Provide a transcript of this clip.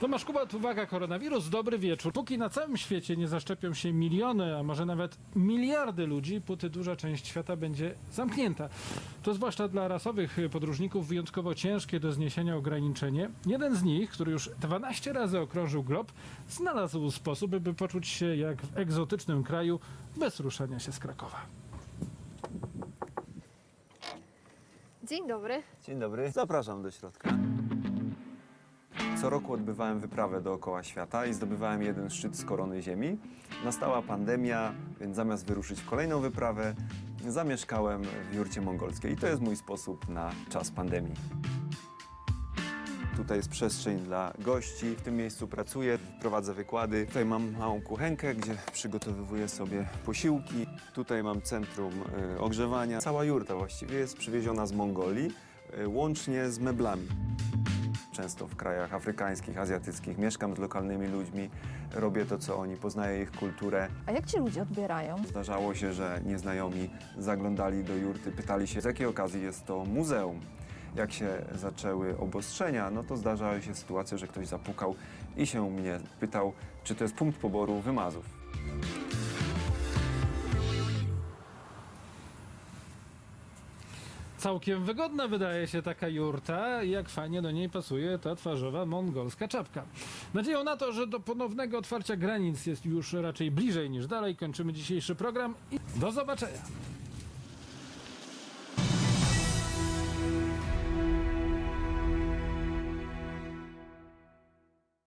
Tomasz Kubat, uwaga, koronawirus, dobry wieczór. Póki na całym świecie nie zaszczepią się miliony, a może nawet miliardy ludzi, póty duża część świata będzie zamknięta. To zwłaszcza dla rasowych podróżników wyjątkowo ciężkie do zniesienia ograniczenie. Jeden z nich, który już 12 razy okrążył glob, znalazł sposób, by poczuć się jak w egzotycznym kraju bez ruszania się z Krakowa. Dzień dobry. Dzień dobry, zapraszam do środka. Co roku odbywałem wyprawę dookoła świata i zdobywałem jeden szczyt z korony Ziemi. Nastała pandemia, więc zamiast wyruszyć w kolejną wyprawę, zamieszkałem w jurcie mongolskiej. I to jest mój sposób na czas pandemii. Tutaj jest przestrzeń dla gości. W tym miejscu pracuję, prowadzę wykłady. Tutaj mam małą kuchenkę, gdzie przygotowywuję sobie posiłki. Tutaj mam centrum y, ogrzewania. Cała jurta właściwie jest przywieziona z Mongolii, y, łącznie z meblami. Często w krajach afrykańskich, azjatyckich mieszkam z lokalnymi ludźmi, robię to, co oni, poznaję ich kulturę. A jak ci ludzie odbierają? Zdarzało się, że nieznajomi zaglądali do jurty, pytali się, z jakiej okazji jest to muzeum. Jak się zaczęły obostrzenia, no to zdarzały się sytuacje, że ktoś zapukał i się mnie pytał, czy to jest punkt poboru wymazów. Całkiem wygodna wydaje się taka jurta jak fajnie do niej pasuje ta twarzowa mongolska czapka. Nadzieją na to, że do ponownego otwarcia granic jest już raczej bliżej niż dalej, kończymy dzisiejszy program i do zobaczenia.